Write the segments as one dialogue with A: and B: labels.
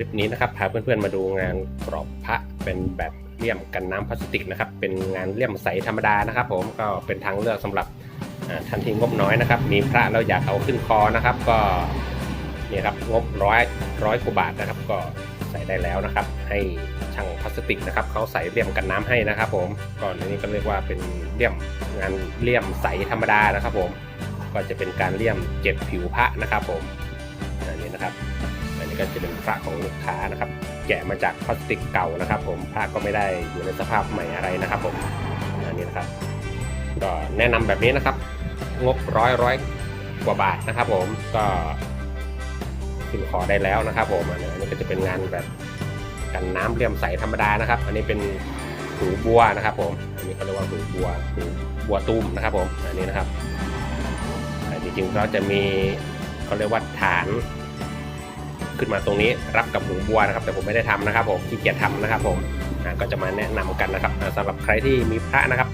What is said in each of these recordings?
A: ลิปนี้นะครับพาเพื่อนๆมาดูงานกรอบพระเป็นแบบเลี่ยมกันน้ำพลาสติกนะครับ เป็นงานเลี่ยมใสธรรมดานะครับ ผมก็เป็นทางเลือกสำหรับท่านที่งบน้อยนะครับ มีพระแล้วอยากเอาขึ้นคอนะครับ ก็นี่ครับงบร้อยร้อยกว่าบาทนะครับ ก็ใส่ได้แล้วนะครับ ให้ช่างพลาสติกนะครับเขาใส่เลี่ยมกันน้ำให้นะครับ ผมก่อนอันนี้ก็เรียกว่าเป็นเลี่ยมงานเลี่ยมใสธรรมดานะครับ ผมก็จะเป็นการเลี่ยมเจ็ดผิวพระนะครับ ผมอันนี้นะครับ ก็จะเป็นพระของลูกค้านะครับ แกะมาจากพลาสติกเก่านะครับ ผมพระก็ไม่ได้อยู่ในสภาพใหม่อะไรนะครับ ผมอันนี้นะครับ ก็แนะนำแบบนี้นะครับ งบร้อยร้อยกว่าบาทนะครับ ผมก็ขึ้นขอได้แล้วนะครับ ผมอันนี้ก็จะเป็นงานแบบกันน้ำเลี่ยมใสธรรมดานะครับ อันนี้เป็นหูบัวนะครับ ผมอันนี้เขาเรียกว่าหูบัวหูบัวตุ้มนะครับ ผมอันนี้นะครับแต่จริงๆก็จะมีเขาเรียกว่าฐาน ขึ้นมาตรงนี้รับกับหูบัวนะครับ แต่ผมไม่ได้ทำนะครับผมขี้เกียจทำนะครับผมก็จะมาแนะนำกันนะครับอ่าสำหรับใครที่มีพระนะครับ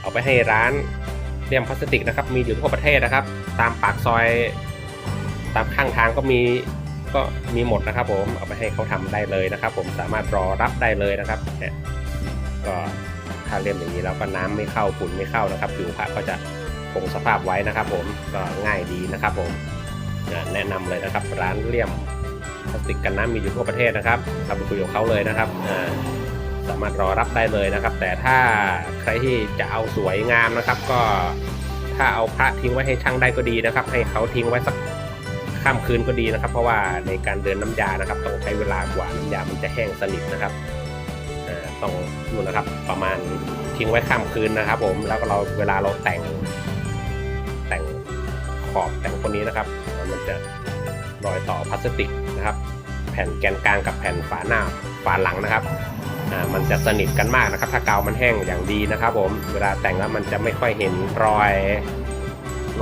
A: เอาไปให้ร้านเลี่ยมพลาสติกนะครับ มีอยู่ทั่วประเทศนะครับ ตามปากซอย ตามข้างทางก็มีก็มีหมดนะครับ ผมเอาไปให้เขาทำได้เลยนะครับ ผมสามารถรอรับได้เลยนะครับเนี่ยก็ถ้าเลี่ยมอย่างนี้แล้วก็น้ำไม่เข้าฝุ่นไม่เข้านะครับผิวพระก็จะคงสภาพไว้นะครับ ผมก็ง่ายดีนะครับ ผมแนะนำเลยนะครับ ร้านเลี่ยม พลาสติกกันน้ำมีอยู่ทั่วประเทศนะครับเราไปคุยกับเขาเลยนะครับสามารถรอรับได้เลยนะครับ แต่ถ้าใครที่จะเอาสวยงามนะครับ ก็ถ้าเอาพระทิ้งไว้ให้ช่างได้ก็ดีนะครับ ให้เขาทิ้งไว้สักข้ามคืนก็ดีนะครับ เพราะว่าในการเดินน้ำยานะครับ ต้องใช้เวลากว่าน้ำยามันจะแห้งสนิทนะครับต้องนู่นนะครับประมาณทิ้งไว้ข้ามคืนนะครับ ผมแล้วก็เราเวลาเราแต่งแต่งขอบแต่งคนนี้นะครับ มันจะ รอยต่อพลาสติกนะครับ แผ่นแกนกลางกับแผ่นฝาหน้าฝาหลังนะครับมันจะสนิทกันมากนะครับ ถ้ากาวมันแห้งอย่างดีนะครับ ผมเวลาแต่งแล้วมันจะไม่ค่อยเห็นรอย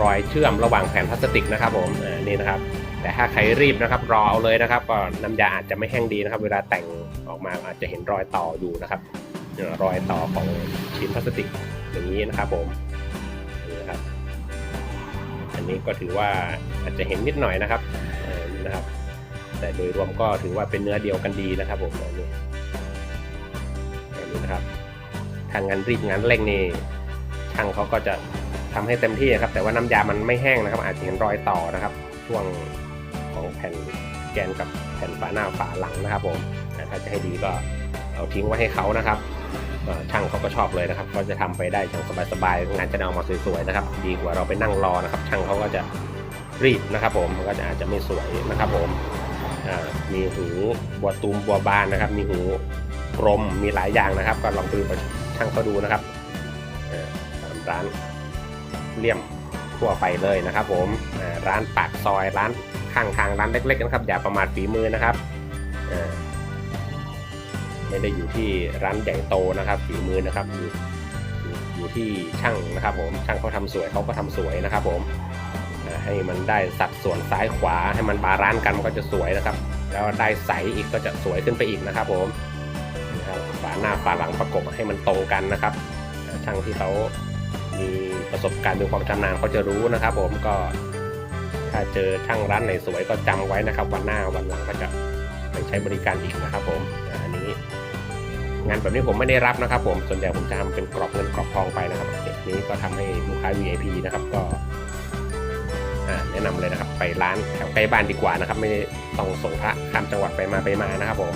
A: รอยเชื่อมระหว่างแผ่นพลาสติกนะครับ ผมนี่นะครับ แต่ถ้าใครรีบนะครับ รอเอาเลยนะครับก็น้ำยาอาจจะไม่แห้งดีนะครับ เวลาแต่งออกมาอาจจะเห็นรอยต่ออยู่นะครับรอยต่อของชิ้นพลาสติกอย่างนี้นะครับผม นนี้ก็ถือว่าอาจจะเห็นนิดหน่อยนะครับนะครับ แต่โดยรวมก็ถือว่าเป็นเนื้อเดียวกันดีนะครับผมอันนี้อันนี้นะครับทางงานรีดงานเร่งนี่ช่างเขาก็จะทำให้เต็มที่นะครับ แต่ว่าน้ำยามันไม่แห้งนะครับ อาจจะเห็นรอยต่อนะครับ ช่วงของแผ่นแกนกับแผ่นฝาหน้าฝาหลังนะครับผมถ้าจะให้ดีก็เอาทิ้งไว้ให้เขานะครับ ช่างเขาก็ชอบเลยนะครับก็จะทำไปได้อย่างสบายๆงานจะได้ออกมาสวยๆนะครับ ดีกว่าเราไปนั่งรอนะครับ ช่างเขาก็จะรีดนะครับผมมันก็จะอาจจะไม่สวยนะครับผมมีหูบัวตูมบัวบานนะครับ มีหูกลมมีหลายอย่างนะครับ ก็ลองไปดูช่างเขาดูนะครับตามร้านเลี่ยมทั่วไปเลยนะครับ ผมร้านปากซอยร้านข้างทางร้านเล็กๆนะครับอย่าประมาทฝีมือนะครับ ไม่ได้อยู่ที่ร้านใหญ่โตนะครับฝีมือนะครับอยู่อยู่ที่ช่างนะครับผมช่างเขาทำสวยเขาก็ทำสวยนะครับผมให้มันได้สัดส่วนซ้ายขวาให้มันบาลานซ์กันมันก็จะสวยนะครับ แล้วได้ใสอีกก็จะสวยขึ้นไปอีกนะครับผมนะครับฝาหน้าฝาหลังประกบให้มันตรงกันนะครับ ช่างที่เขามีประสบการณ์มีความชำนาญเขาจะรู้นะครับ ผมก็ถ้าเจอช่างร้านไหนสวยก็จำไว้นะครับ วันหน้าวันหลังก็จะไปใช้บริการอีกนะครับผมอันนี้ งานแบบนี้ผมไม่ได้รับนะครับ ผมส่วนใหญ่ผมจะทำเป็นกรอบเงินกรอบทองไปนะครับเด็กนี้ก็ทำให้ลูกค้า VIP นะครับก็แนะนำเลยนะครับ ไปร้านแถวใกล้บ้านดีกว่านะครับ ไม่ต้องส่งพระข้ามจังหวัดไปมาไปมานะครับผม